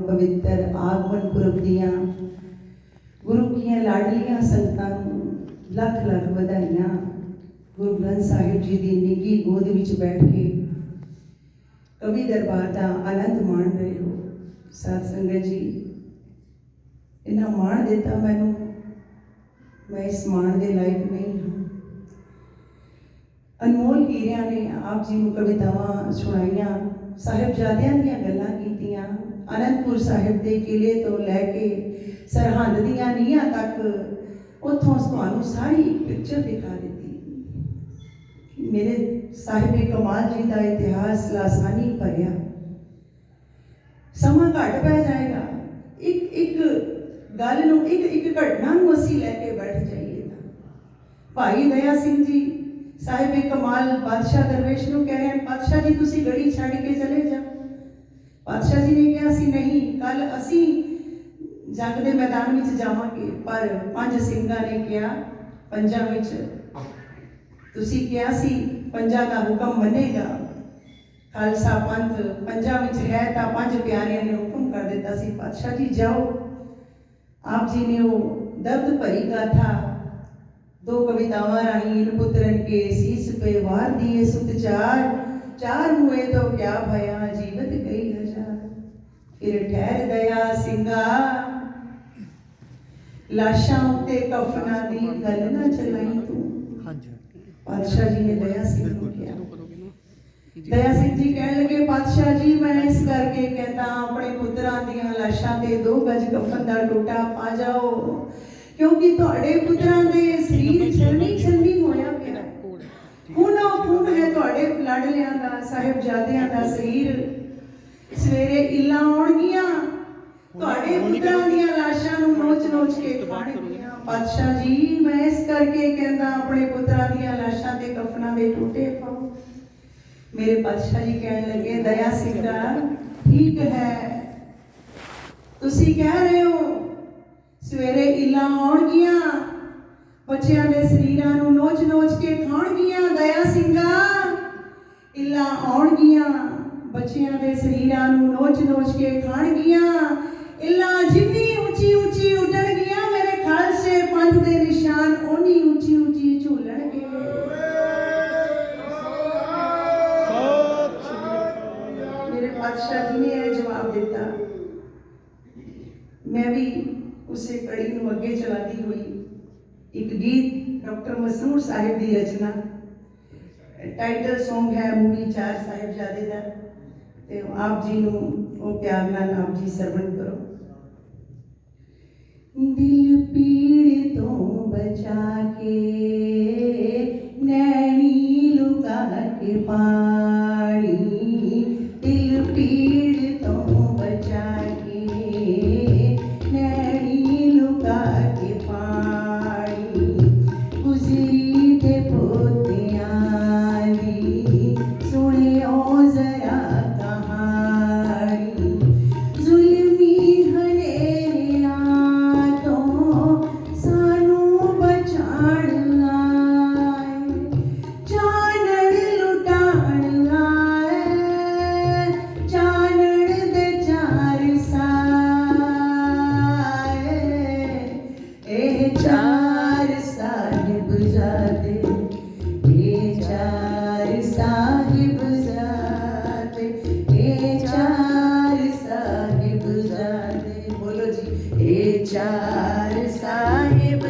ਪਵਿੱਤਰ ਆਗਮਨ ਪੁਰਬ ਦੀਆਂ ਗੁਰੂ ਕੀਆਂ ਲਾਡਲੀਆਂ ਸੰਤਾਂ ਨੂੰ ਲੱਖ ਲੱਖ ਵਧਾਈਆਂ। ਗੁਰੂ ਗ੍ਰੰਥ ਸਾਹਿਬ ਜੀ ਦੀ ਨਿੱਘੀ ਗੋਦ ਵਿੱਚ ਬੈਠ ਕੇ ਕਵੀ ਦਰਬਾਰ ਦਾ ਆਨੰਦ ਮਾਣ ਰਹੇ ਹੋ। ਸਾਧ ਸੰਗਤ ਜੀ ਇਹਨਾਂ ਮਾਣ ਦਿੱਤਾ ਮੈਨੂੰ। ਮੈਂ ਇਸ ਮਾਣ ਦੇ ਲਾਇਕ ਨਹੀਂ ਹਾਂ। ਅਨਮੋਲ ਹੀਰਿਆਂ ਨੇ ਆਪ ਜੀ ਨੂੰ ਕਵਿਤਾਵਾਂ ਸੁਣਾਈਆਂ, ਸਾਹਿਬਜ਼ਾਦਿਆਂ ਦੀਆਂ ਗੱਲਾਂ ਕੀਤੀਆਂ, ਅਨੰਦਪੁਰ ਸਾਹਿਬ ਦੇ ਕਿਲੇ ਤੋਂ ਲੈ ਕੇ ਸਰਹੰਦ ਦੀਆਂ ਨੀਹਾਂ ਤੱਕ ਉੱਥੋਂ ਤੁਹਾਨੂੰ ਸਾਰੀ ਪਿਕਚਰ ਦਿਖਾ ਦਿੱਤੀ। ਮੇਰੇ ਸਾਹਿਬੇ ਕਮਾਲ ਜੀ ਦਾ ਇਤਿਹਾਸ ਲਾਸਾਨੀ ਭਰਿਆ। ਸਮਾਂ ਘੱਟ ਪੈ ਜਾਏਗਾ। ਇੱਕ ਇੱਕ ਗੱਲ ਨੂੰ ਇੱਕ ਇੱਕ ਘਟਨਾ ਨੂੰ ਅਸੀਂ ਲੈ ਕੇ ਬੈਠ ਜਾਈਏ ਤਾਂ। ਭਾਈ ਦਇਆ ਸਿੰਘ ਜੀ ਸਾਹਿਬ ਕਮਾਲ ਬਾਦਸ਼ਾਹ ਦਰਵੇਸ਼ ਨੂੰ ਕਹਿ ਰਹੇ ਹਨ, ਬਾਦਸ਼ਾਹ ਜੀ, ਤੁਸੀਂ ਗੜੀ ਛੱਡ ਕੇ ਚਲੇ ਜਾਓ। ਬਾਦਸ਼ਾਹ ਜੀ ਨੇ ਕਿਹਾ ਸੀ ਨਹੀਂ ਕੱਲ ਅਸੀਂ ਜੰਗ ਦੇ ਮੈਦਾਨ ਵਿੱਚ ਜਾਵਾਂਗੇ। ਪਰ ਪੰਜ ਸਿੰਘਾਂ ਨੇ ਕਿਹਾ, ਪੰਜਾਂ ਵਿੱਚ ਤੁਸੀਂ ਕਿਹਾ ਸੀ, ਪੰਜਾਂ ਦਾ ਹੁਕਮ ਮੰਨੇਗਾ। ਖਾਲਸਾ ਪੰਥ ਪੰਜਾਂ ਵਿੱਚ ਹੈ ਤਾਂ ਪੰਜ ਪਿਆਰਿਆਂ ਨੇ ਹੁਕਮ ਕਰ ਦਿੱਤਾ ਸੀ। ਪਾਤਸ਼ਾਹ ਜੀ, ਜਾਓ। ਆਪ ਜੀ ਨੇ ਉਹ ਦਰਦ ਭਰੀ ਗਾਥਾ ਦੋ ਕਵਿਤਾਵਾਂ ਰਾਹੀਂ ਪੁੱਤਰਨ ਕੇ ਸੀਸ ਪੇ ਵਾਰ ਦੀਏ ਸੁਤ ਚਾਰ ਚਾਰ ਮੁਏ ਤੋਂ ਕਿਆ ਭਇਆ ਜੀਵਤ ਗਈ ਹਜ਼ਾਰ ਫਿਰ ਠਹਿਰ ਗਿਆ ਸਿੰਘਾ ਲਾਸ਼ਾਂ ਉੱਤੇ ਕਫਨਾਂ ਦੀ ਗੱਲ ਨਾ ਚਲਾਈ ਤੂੰ। ਹਾਂਜੀ। ਪਾਤਸ਼ਾਹ ਜੀ ਨੇ ਦਇਆ ਸਿੰਘ ਨੂੰ ਕਿਹਾ। ਦਇਆ ਸਿੰਘ ਜੀ ਕਹਿਣ ਲੱਗੇ ਪਾਤਸ਼ਾਹ ਜੀ ਮੈਂ ਇਸ ਕਰਕੇ ਕਹਿੰਦਾ ਆਪਣੇ ਪੁੱਤਰਾਂ ਦੀਆਂ ਲਾਸ਼ਾਂ ਤੇ ਦੋ ਗਜ ਕਫਨ ਦਾ ਟੋਟਾ ਪਾ ਜਾਓ। ਕਿਉਂਕਿ ਤੁਹਾਡੇ ਪੁੱਤਰਾਂ ਦੇ ਸਰੀਰ ਛਲਨੀ ਛਲਨੀ ਹੋਇਆ ਪਿਆ। ਹੈ। ਖੂਨ ਉਹ ਖੂਨ ਹੈ ਤੁਹਾਡੇ ਲਾਡਲਿਆਂ ਦਾ ਸਾਹਿਬਜ਼ਾਦਿਆਂ ਦਾ ਸਰੀਰ। ਸਵੇਰੇ ਇੱਲਾਂ ਆਉਣਗੀਆਂ। ਤੁਹਾਡੇ ਪੁੱਤਰਾਂ ਦੀਆਂ ਲਾਸ਼ਾਂ ਨੂੰ ਨੋਚ ਨੋਚ ਕੇ ਖਾਣਗੀਆਂ। ਪਾਤਸ਼ਾਹ ਜੀ ਮੈਂ ਇਸ ਕਰਕੇ ਕਹਿੰਦਾ ਆਪਣੇ ਪੁੱਤਰਾਂ ਦੀਆਂ ਲਾਸ਼ਾਂ ਤੇ ਕਫਨਾਂ ਦੇ ਟੋਟੇ ਪਾਓ। ਮੇਰੇ ਪਾਤਸ਼ਾਹ ਜੀ ਕਹਿਣ ਲੱਗੇ ਦਇਆ ਸਿੰਘ ਦਾ ਠੀਕ ਹੈ। ਤੁਸੀਂ ਕਹਿ ਰਹੇ ਹੋ ਸਵੇਰੇ ਇੱਲਾਂ ਆਉਣਗੀਆਂ ਬੱਚਿਆਂ ਦੇ ਸਰੀਰਾਂ ਨੂੰ ਨੋਚ-ਨੋਚ ਕੇ ਖਾਣਗੀਆਂ, ਦਇਆ ਸਿੰਘਾ। ਇੱਲਾਂ ਆਉਣਗੀਆਂ, ਬੱਚਿਆਂ ਦੇ ਸਰੀਰਾਂ ਨੂੰ ਨੋਚ-ਨੋਚ ਕੇ ਖਾਣਗੀਆਂ। ਇੱਲਾਂ ਜਿੰਨੀ ਉੱਚੀ ਉੱਚੀ ਉੱਡਣਗੀਆਂ, ਮੇਰੇ ਖਾਲਸੇ ਪੰਥ ਦੇ ਨਿਸ਼ਾਨ ਓਨੀ ਉੱਚੀ ਉੱਚੀ ਝੂਲਣਗੇ। ਮੇਰੇ ਪਾਤਸ਼ਾਹ ਜੀ ਨੇ ਇਹ ਜਵਾਬ ਦਿੱਤਾ। ਮੈਂ ਵੀ ਉਸੇ ਕੜੀ ਨੂੰ ਅੱਗੇ ਚਲਾਉਂਦੀ ਹੋਈ। ਇੱਕ ਗੀਤ ਡਾਕਟਰ ਮਸਰੂਰ ਸਾਹਿਬ ਦੀ ਰਚਨਾ। ਟਾਈਟਲ Song ਹੈ ਮੂਵੀ ਚਾਰ ਸਾਹਿਬਜ਼ਾਦੇ ਦਾ। ਤੇ ਆਪ ਜੀ ਨੂੰ ਉਹ ਪਿਆਰ ਨਾਲ ਆਪ ਜੀ ਸਰਵਣ ਕਰੋ। ਦਿਲ ਪੀੜ ਤੋਂ ਬਚਾ ਕੇ ਨੈਣੀ ਚਾਰ ਸਾਹਿਬ